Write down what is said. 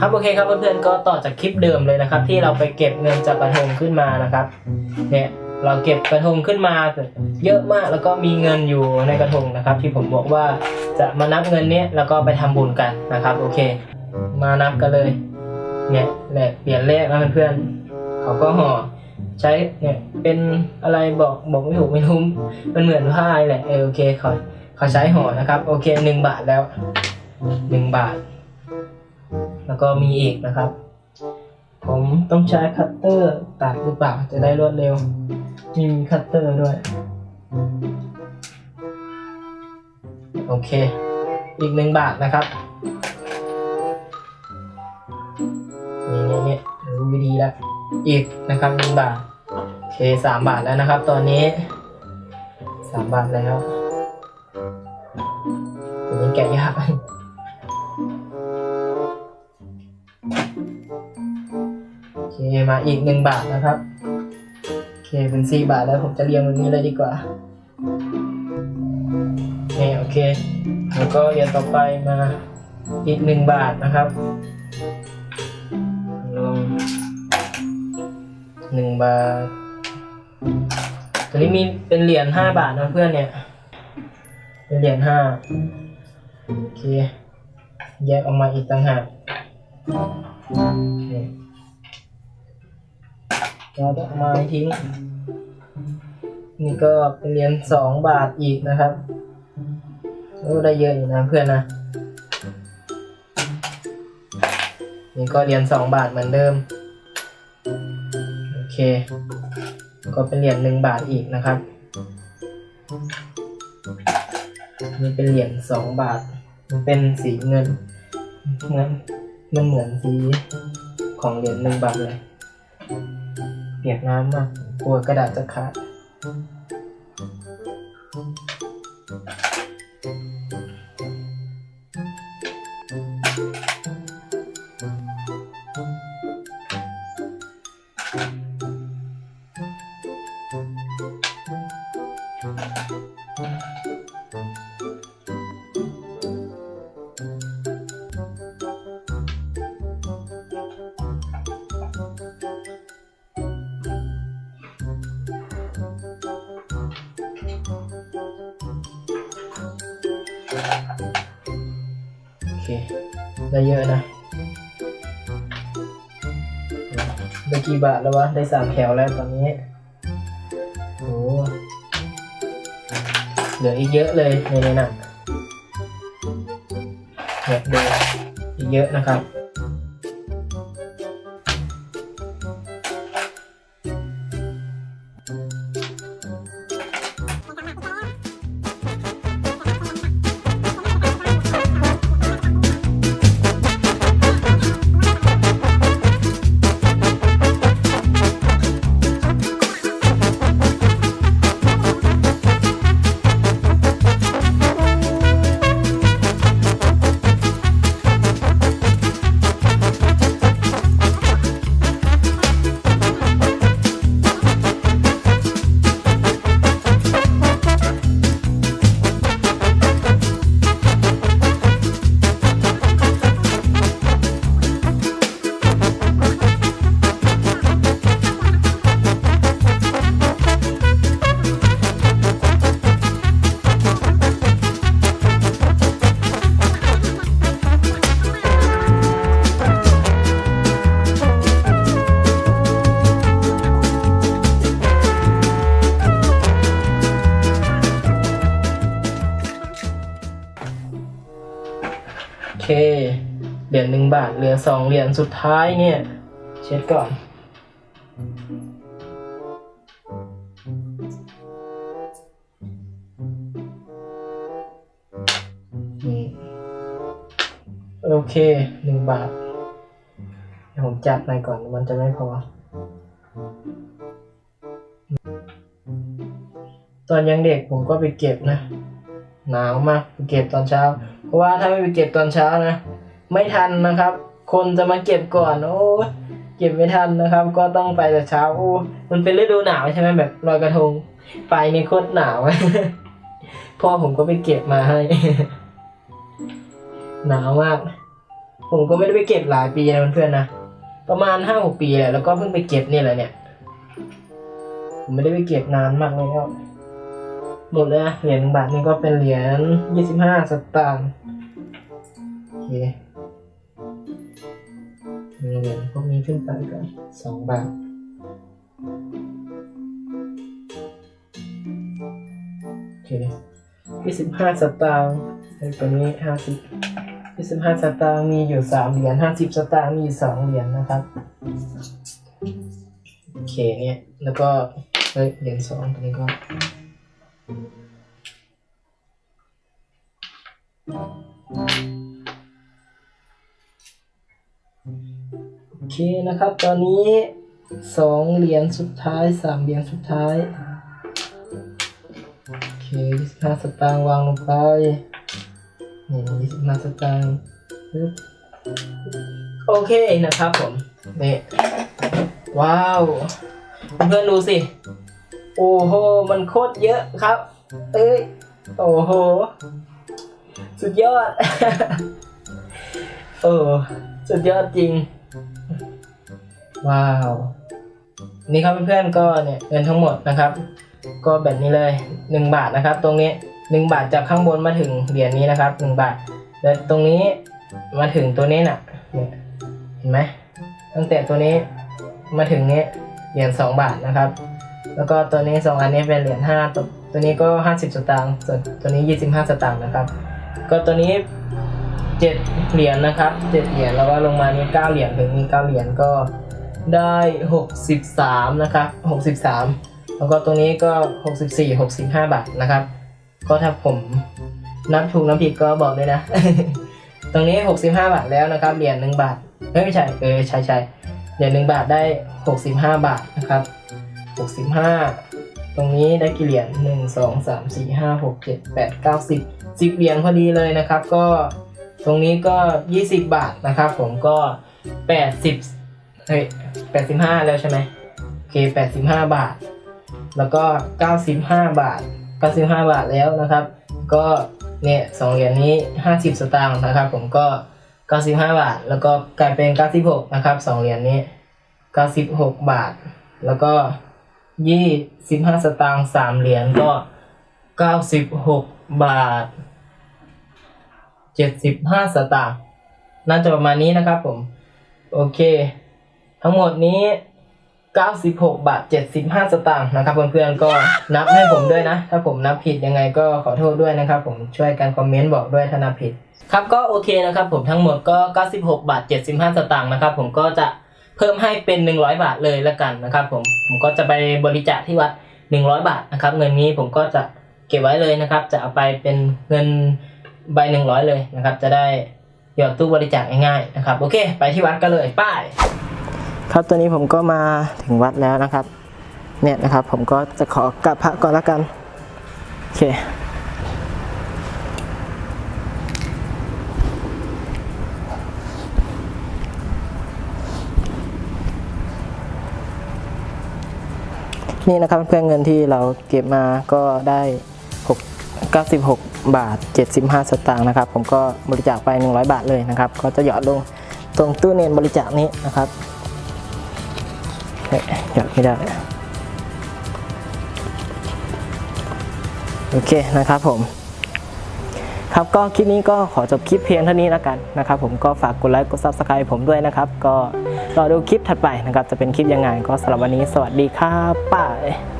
ครับโอเคครับเพื่อนๆก็ต่อจากคลิปเดิมเลยนะครับ ที่เราไปเก็บเงินจากกระทงขึ้นมานะครับ เนี่ยเราเก็บกระทงขึ้นมาเยอะมากแล้วก็มีเงินอยู่ในกระทงนะครับ ที่ผมบอกว่าจะมานับเงินเนี้ยแล้วก็ไปทำบุญกันนะครับ โอเค มานับกันเลย เนี่ยแหละเปลี่ยนเลขแล้วเพื่อนๆเขาก็ห่อใช้เนี่ยเป็นอะไรบอกบอกไม่ถูกไม่รู้มันเหมือนผ้าแหละเออโอเคเขาเขาใช้ห่อนะครับ โอเคหนึ่งบาทแล้วหนึ่งบาท แล้วก็มีอีกนะครับ ผมต้องใช้คัตเตอร์ตัดหรือเปล่าจะได้รวดเร็ว มีคัตเตอร์ด้วย โอเค อีกหนึ่งบาทนะครับนี่นี่นี่รู้วิธีแล้วอีกนะครับหนึ่งบาท โอเคสามบาทแล้วนะครับ ตอนนี้สามบาทแล้วตัวนี้แกะยาก มาอีกหนึ่งบาทนะครับโอเคเป็นสี่บาทแล้วผมจะเรียงแบบนี้เลยดีกว่านี่โอเคแล้วก็เรียนต่อไปมาอีกหนึ่งบาทนะครับลงหนึ่งบาทตัวนี้มีเป็นเหรียญห้าบาทนะเพื่อนเนี่ยเป็นเหรียญห้าโอเคแยกออกมาอีกต่างหากโอเค เราจะเอามาทิ้ง นี่ก็เป็นเหรียญสองบาทอีกนะครับโอ้ได้เยอะอยู่นะเพื่อนนะ นี่ก็เหรียญสองบาทเหมือนเดิม โอเค ก็เป็นเหรียญหนึ่งบาทอีกนะครับนี่เป็นเหรียญสองบาท มันเป็นสีเงินเงินมันเหมือนสีของเหรียญหนึ่งบาทเลย ปียกน้ำมากกลัวกระดาษจะขาด ได้เยอะนะ ได้กี่บาทแล้ววะ ได้สามแถวแล้วตอนนี้โอ้เหลืออีกเยอะเลยในนี้นะเนี่ยดูอีกเยอะนะครับ เคเหรียญหนึ่งบาทเหลือสองเหรียญสุดท้ายเนี่ย เช็ดก่อน โอเคหนึ่งบาท เดี๋ยวผมจัดหน่อยก่อนมันจะไม่พอ ตอนยังเด็กผมก็ไปเก็บนะ หนาวมากไปเก็บตอนเช้า เพราะว่าถ้าไม่ไปเก็บตอนเช้านะ ไม่ทันนะครับ คนจะมาเก็บก่อน โอ้เก็บไม่ทันนะครับ ก็ต้องไปแต่เช้าโอ้มันเป็นฤดูหนาวใช่ไหมแบบลอยกระทง ไปนี่โคตรหนาวพ่อผมก็ไปเก็บมาให้ หนาวมาก ผมก็ไม่ได้ไปเก็บหลายปีนะเพื่อนๆนะประมาณห้าหกปีแหละแล้วก็เพิ่งไปเก็บเนี่ยแหละเนี่ยผมไม่ได้ไปเก็บนานมากเลยครับ หมดเลยนะเหรียญหนึ่งบาทนี่ก็เป็นเหรียญยี่สิบห้าสตางค์โอเคมีเหรียญพวกนี้ขึ้นไปกันสองบาทโอเคยี่สิบห้าสตางค์ไอ้ตัวนี้ห้าสิบยี่สิบห้าสตางค์มีอยู่สามเหรียญห้าสิบสตางค์มีอยู่สองเหรียญนะครับโอเคเนี่ยแล้วก็เฮ้ยเหรียญสองตัวนี้ก็ โอเคนะครับ ตอนนี้สองเหรียญสุดท้ายสามเหรียญสุดท้าย โอเคยี่สิบห้าสตางค์วางลงไปนี่ยี่สิบห้าสตางค์โอเคนะครับผมนี่ว้าว เพื่อนดูสิ โอ้โห มันโคตรเยอะครับ เอ้ย โอ้โห สุดยอด โอ้ สุดยอดจริง ว้าว นี่ครับเพื่อนๆ ก็เนี่ยเงินทั้งหมดนะครับ ก็แบบนี้เลยหนึ่งบาทนะครับ ตรงนี้หนึ่งบาทจากข้างบนมาถึงเหรียญนี้นะครับหนึ่งบาท แล้วตรงนี้มาถึงตัวนี้น่ะเนี่ยเห็นไหม ตั้งแต่ตัวนี้มาถึงนี้เหรียญสองบาทนะครับ แล้วก็ตัวนี้สองอันนี้เป็นเหรียญห้าตัวตัวนี้ก็ห้าสิบสตางค์ส่วนตัวนี้ยี่สิบห้าสตางค์นะครับ ก็ตัวนี้เจ็ดเหรียญนะครับเจ็ดเหรียญแล้วก็ลงมานี้เก้าเหรียญถึงนี้เก้าเหรียญก็ได้หกสิบสามนะครับหกสิบสามแล้วก็ตรงนี้ก็64 65บาทนะครับ ก็ถ้าผมนับถูกนับผิดก็บอกเลยนะ ตรงนี้65บาทแล้วนะครับเหรียญ1บาทเอ้ยไม่ใช่เออใช่ใช่เหรียญ1บาทได้65บาทนะครับ 65 ตรงนี้ได้กี่เหรียญ1 2 3 4 5 6 7 8 9 10 10เหรียญพอดีเลยนะครับ ก็ตรงนี้ก็ 20 บาทนะครับ ผมก็ 80เฮ้ย85 แล้วใช่ไหมโอเค 85 บาท แล้วก็ 95 บาท 95 บาทแล้วนะครับ ก็เนี่ยสองเหรียญนี้ 50 สตางค์นะครับ ผมก็ 95 บาท แล้วก็กลายเป็น 96 นะครับสองเหรียญนี้ 96 บาท แล้วก็ 25สตางค์สามเหรียญก็96บหกบาท75สตางค์น่าจะประมาณนี้นะครับผม โอเค ทั้งหมดนี้96บหกบาท75สตางค์นะครับ เพื่อนๆก็นับให้ผมด้วยนะ ถ้าผมนับผิดยังไงก็ขอโทษด้วยนะครับ ผมช่วยกันคอมเมนต์บอกด้วยถ้านับผิด ครับก็โอเคนะครับ ผมทั้งหมดก็96บาท75สตางค์นะครับ ผมก็จะ เพิ่มให้เป็น 100 บาทเลยละกันนะครับผมผมก็จะไปบริจาคที่วัด 100 บาทนะครับ เงินนี้ผมก็จะเก็บไว้เลยนะครับ จะเอาไปเป็นเงินใบ 100 เลยนะครับ จะได้หยอดตู้บริจาคง่ายๆนะครับโอเค ไปที่วัดกันเลยป้ายครับตอนนี้ผมก็มาถึงวัดแล้วนะครับ เนี่ยนะครับผมก็จะขอกราบพระก่อนละกันโอเค นี่นะครับเพื่อนเงินที่เราเก็บมาก็ได้6 96 บาท 75 สตางค์นะครับ ผมก็บริจาคไป 100 บาทเลยนะครับ ก็จะหยอดลงตรงตู้เนนบริจาคนี้นะครับเฮ้ยหยอดไม่ได้โอเคนะครับผมครับก็คลิปนี้ก็ขอจบคลิปเพียงเท่านี้แล้วกันนะครับ ผมก็ฝากกดไลค์กด subscribe ผมด้วยนะครับ ก็ รอดูคลิปถัดไปนะครับจะเป็นคลิปยังไงก็สำหรับวันนี้สวัสดีครับป้าย